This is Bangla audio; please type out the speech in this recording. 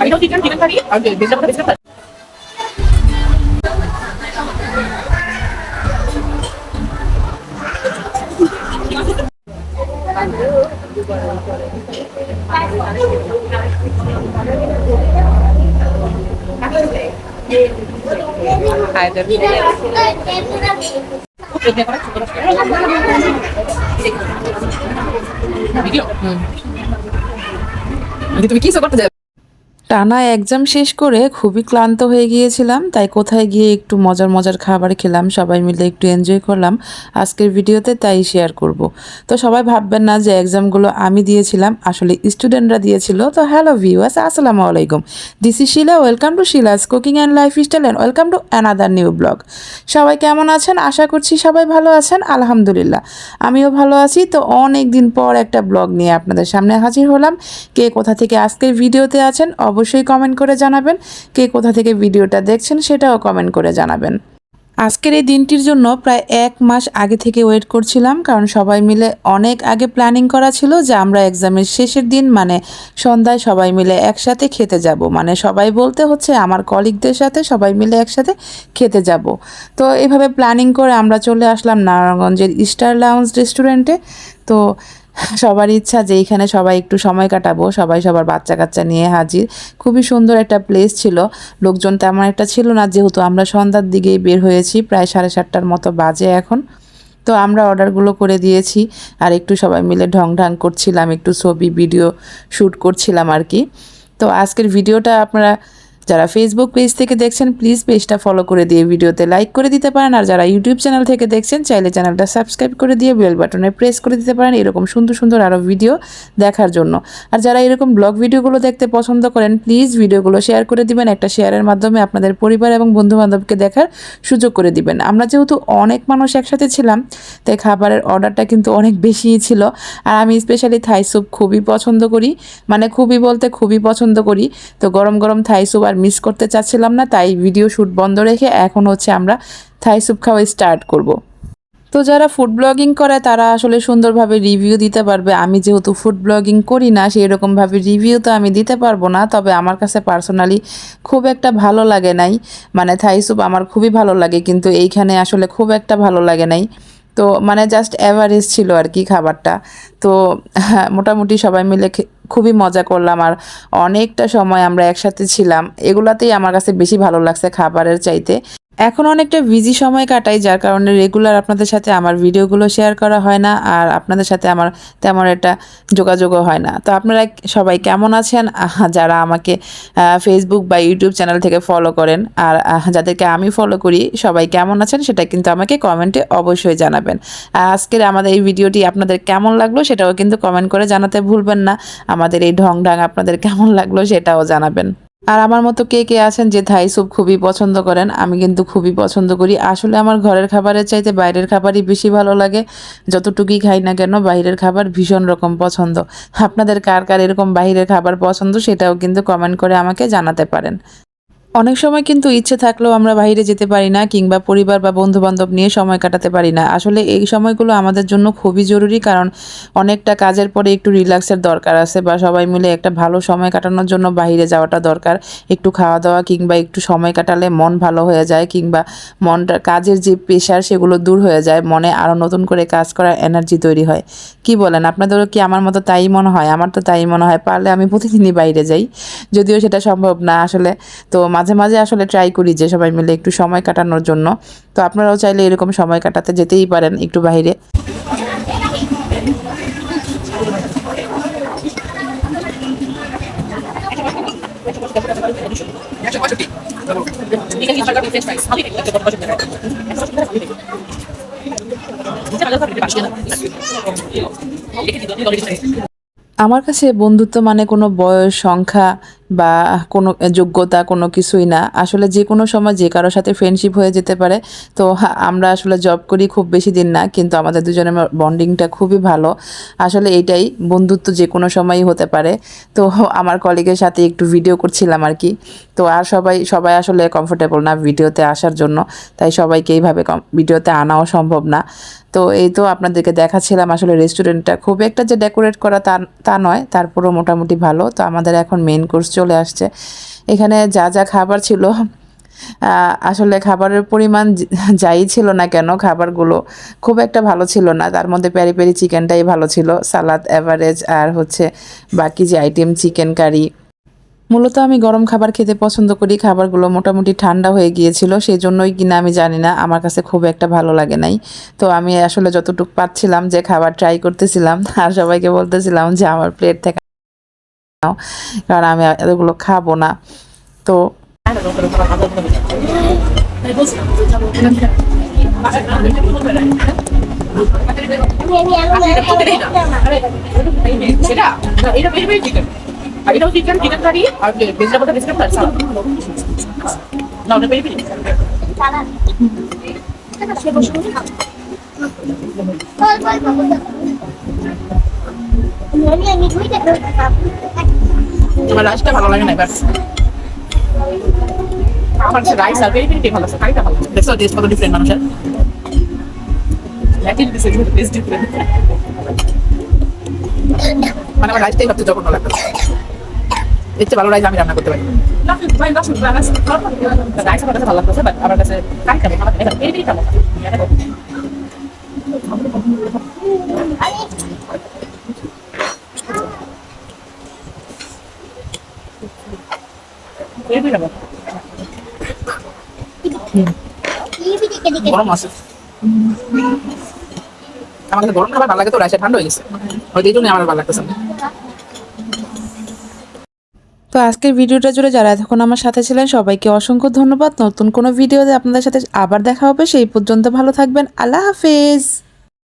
এটা চিকেন চিকেন কারি আর ভেজিটেবল ভেজিটেবল তুমি কি করতে যাবে? টানা এক্সাম শেষ করে খুবই ক্লান্ত হয়ে গিয়েছিলাম, তাই কোথায় গিয়ে একটু মজার মজার খাবার খেলাম, সবাই মিলে একটু এনজয় করলাম আজকের ভিডিওতে তাই শেয়ার করব। তো সবাই ভাববেন না যে এক্সামগুলো আমি দিয়েছিলাম, আসলে স্টুডেন্টরা দিয়েছিল। তো হ্যালো ভিউয়ার্স আসসালামু আলাইকুম। This is Shila welcome to Shila's cooking and lifestyle and welcome to another new blog সবাই কেমন আছেন? আশা করছি সবাই ভালো আছেন, আলহামদুলিল্লাহ। আমিও ভালো আছি। তো অনেক দিন পর একটা ব্লগ নিয়ে আপনাদের সামনে হাজির হলাম। কে কোথা থেকে আজকের ভিডিওতে আছেন অবশ্যই কমেন্ট করে জানাবেন। কে কোথা থেকে ভিডিওটা দেখছেন সেটাও কমেন্ট করে জানাবেন। আজকের এই দিনটির জন্য প্রায় এক মাস আগে থেকে ওয়েট করছিলাম, কারণ সবাই মিলে অনেক আগে প্ল্যানিং করা ছিল যে আমরা এক্সামের শেষের দিন মানে সন্ধ্যায় সবাই মিলে একসাথে খেতে যাব। মানে সবাই বলতে হচ্ছে আমার কলিগদের সাথে সবাই মিলে একসাথে খেতে যাব। তো এভাবে প্ল্যানিং করে আমরা চলে আসলাম নারায়ণগঞ্জের স্টার লাউন্স রেস্টুরেন্টে তো সবার ইচ্ছা যে এইখানে সবাই একটু সময় কাটাবো, সবাই সবার বাচ্চা কাচ্চা নিয়ে হাজির। খুবই সুন্দর একটা প্লেস ছিল। লোকজন তেমন একটা ছিল না, যেহেতু আমরা সন্ধ্যার দিকেই বের হয়েছি, প্রায় সাড়ে সাতটার মতো বাজে এখন। তো আমরা অর্ডারগুলো করে দিয়েছি আর একটু সবাই মিলে ঢং ঢং করছিলাম, একটু ছবি ভিডিও শ্যুট করছিলাম আর কি। তো আজকের ভিডিওটা আপনারা যারা ফেসবুক পেজ থেকে দেখছেন প্লিজ পেজটা ফলো করে দিয়ে ভিডিওতে লাইক করে দিতে পারেন। আর যারা ইউটিউব চ্যানেল থেকে দেখছেন, চাইলে চ্যানেলটা সাবস্ক্রাইব করে দিয়ে বেল বাটনে প্রেস করে দিতে পারেন এরকম সুন্দর সুন্দর আরও ভিডিও দেখার জন্য। আর যারা এরকম ব্লগ ভিডিওগুলো দেখতে পছন্দ করেন প্লিজ ভিডিওগুলো শেয়ার করে দিবেন। একটা শেয়ারের মাধ্যমে আপনাদের পরিবার এবং বন্ধু বান্ধবকে দেখার সুযোগ করে দিবেন। আমরা যেহেতু অনেক মানুষ একসাথে ছিলাম, তাই খাবারের অর্ডারটা কিন্তু অনেক বেশিই ছিল। আর আমি স্পেশালি থাই স্যুপ খুবই পছন্দ করি। মানে খুবই বলতে খুবই পছন্দ করি। তো গরম গরম থাই স্যুপ আর মিস করতে চাচ্ছিলাম না, তাই ভিডিও শ্যুট বন্ধ রেখে এখন হচ্ছে আমরা থাই স্যুপ খাওয়া স্টার্ট করব। তো যারা ফুড ব্লগিং করে, তারা আসলে সুন্দরভাবে রিভিউ দিতে পারবে। আমি যেহেতু ফুড ব্লগিং করি না সেই রকমভাবে রিভিউ তো আমি দিতে পারব না, তবে আমার কাছে পার্সোনালি খুব একটা ভালো লাগে নাই। মানে থাই স্যুপ আমার খুবই ভালো লাগে, কিন্তু এইখানে আসলে খুব একটা ভালো লাগে নাই। তো মানে জাস্ট অ্যাভারেজ ছিল আর কি খাবারটা। তো হ্যাঁ, মোটামুটি সবাই মিলে খুবই মজা করলাম আর অনেকটা সময় আমরা একসাথে ছিলাম। এগুলাতেই আমার কাছে বেশি ভালো লাগছে খাবারের চাইতে। এখন অনেকটা বিজি সময় কাটাই, যার কারণে রেগুলার আপনাদের সাথে আমার ভিডিওগুলো শেয়ার করা হয় না আর আপনাদের সাথে আমার তেমন একটা যোগাযোগও হয় না। তো আপনারা সবাই কেমন আছেন? যারা আমাকে ফেসবুক বা ইউটিউব চ্যানেল থেকে ফলো করেন আর যাদেরকে আমি ফলো করি, সবাই কেমন আছেন সেটা কিন্তু আমাকে কমেন্টে অবশ্যই জানাবেন। আজকের আমাদের এই ভিডিওটি আপনাদের কেমন লাগল সেটাও কিন্তু কমেন্ট করে জানাতে ভুলবেন না। আমাদের এই ঢং ঢাং আপনাদের কেমন লাগল সেটাও জানাবেন। আর আমার মতো কে কে আছেন যে থাই স্যুপ খুবই পছন্দ করেন, আমি কিন্তু খুবই পছন্দ করি। আসলে আমার ঘরের খাবারের চাইতে বাইরের খাবারই বেশি ভালো লাগে। যতটুকুই খাই না কেন বাইরের খাবার ভীষণ রকম পছন্দ। আপনাদের কার কার এরকম বাইরের খাবার পছন্দ সেটাও কিন্তু কমেন্ট করে আমাকে জানাতে পারেন। অনেক সময় কিন্তু ইচ্ছে থাকলেও আমরা বাইরে যেতে পারি না কিংবা পরিবার বা বন্ধু বান্ধব নিয়ে সময় কাটাতে পারি না। আসলে এই সময়গুলো আমাদের জন্য খুবই জরুরি কারণ অনেকটা কাজের পরে একটু রিল্যাক্সের দরকার আছে বা সবাই মিলে একটা ভালো সময় কাটানোর জন্য বাইরে যাওয়াটা দরকার। একটু খাওয়া দাওয়া কিংবা একটু সময় কাটালে মন ভালো হয়ে যায় কিংবা মনটা, কাজের যে প্রেশার সেগুলো দূর হয়ে যায়, মনে আরও নতুন করে কাজ করার এনার্জি তৈরি হয়। কি বলেন, আপনাদেরও কি আমার মতো তাই মনে হয়? আমার তো তাই মনে হয়, পারলে আমি প্রতিদিনই বাইরে যাই। যদিও সেটা সম্ভব না আসলে। তো মাঝে মাঝে আসলে ট্রাই করি যে সবাই মিলে একটু সময় কাটানোর জন্য। তো আপনারাও চাইলে এরকম সময় কাটাতে যেতেই পারেন একটু বাইরে আমার কাছে বন্ধুত্ব মানে কোনো বয়স, সংখ্যা বা কোনো যোগ্যতা কোনো কিছুই না। আসলে যে কোনো সময় যে কারোর সাথে ফ্রেন্ডশিপ হয়ে যেতে পারে, তো আমরা আসলে জব করি খুব বেশি দিন না, কিন্তু আমাদের দুজনের বন্ডিংটা খুবই ভালো। আসলে এইটাই বন্ধুত্ব যে কোনো সময়ই হতে পারে। তো আমার কলিগের সাথে একটু ভিডিও করছিলাম আর কি। তো আর সবাই সবাই আসলে কমফোর্টেবল না ভিডিওতে আসার জন্য, তাই সবাইকে এইভাবে ভিডিওতে আনাও সম্ভব না। তো এই তো আপনাদেরকে দেখাচ্ছিলাম আসলে রেস্টুরেন্টটা খুব একটা যে ডেকোরেট করা তা তা নয়, তারপরও মোটামুটি ভালো। তো আমাদের এখন মেন কোর্স চলে আসছে। এখানে যা যা খাবার ছিল আসলে খাবারের পরিমাণ যাই ছিল না কেন, খাবারগুলো খুব একটা ভালো ছিল না। তার মধ্যে প্যারি প্যারি চিকেনটাই ভালো ছিল, সালাদ অ্যাভারেজ আর হচ্ছে বাকি যে আইটেম চিকেন কারি মূলত আমি গরম খাবার খেতে পছন্দ করি। খাবারগুলো মোটামুটি ঠান্ডা হয়ে গিয়েছিল সেই জন্যই কিনা আমি জানি না, আমার কাছে খুব একটা ভালো লাগে নাই। তো আমি আসলে যতটুকু পাচ্ছিলাম যে খাবার ট্রাই করতেছিলাম, আর সবাইকে বলতেছিলাম যে আমার প্লেট থেকে নাও কারণ আমি এতগুলো খাব না। তো না, আমার রাইসটা ভালো লাগে না এবার? আমার কাছে রাইস আর ভেরি ভালো আছে? কারিটা ভালো দেখছ কত ডিফারেন্ট মানুষের? একই টেস্ট ডিফারেন্ট মানে আমার রাইসটাই সবচেয়ে জঘন্য লাগতো এর ভালো রাইস আমি রান্না করতে পারি। রাইস আমার কাছে ভালো লাগতেছে বাট আমার কাছে খাব এই খাব আমার গরম খাবার ভালো লাগে তো ঠান্ডা হয়ে গেছে আমার ভালো লাগতেছে তো আজকের ভিডিওটা জুড়ে যারা এতক্ষণ আমার সাথে ছিলেন, সবাইকে অসংখ্য ধন্যবাদ। নতুন কোনো ভিডিওতে আপনাদের সাথে আবার দেখা হবে, সেই পর্যন্ত ভালো থাকবেন। আল্লাহ হাফেজ।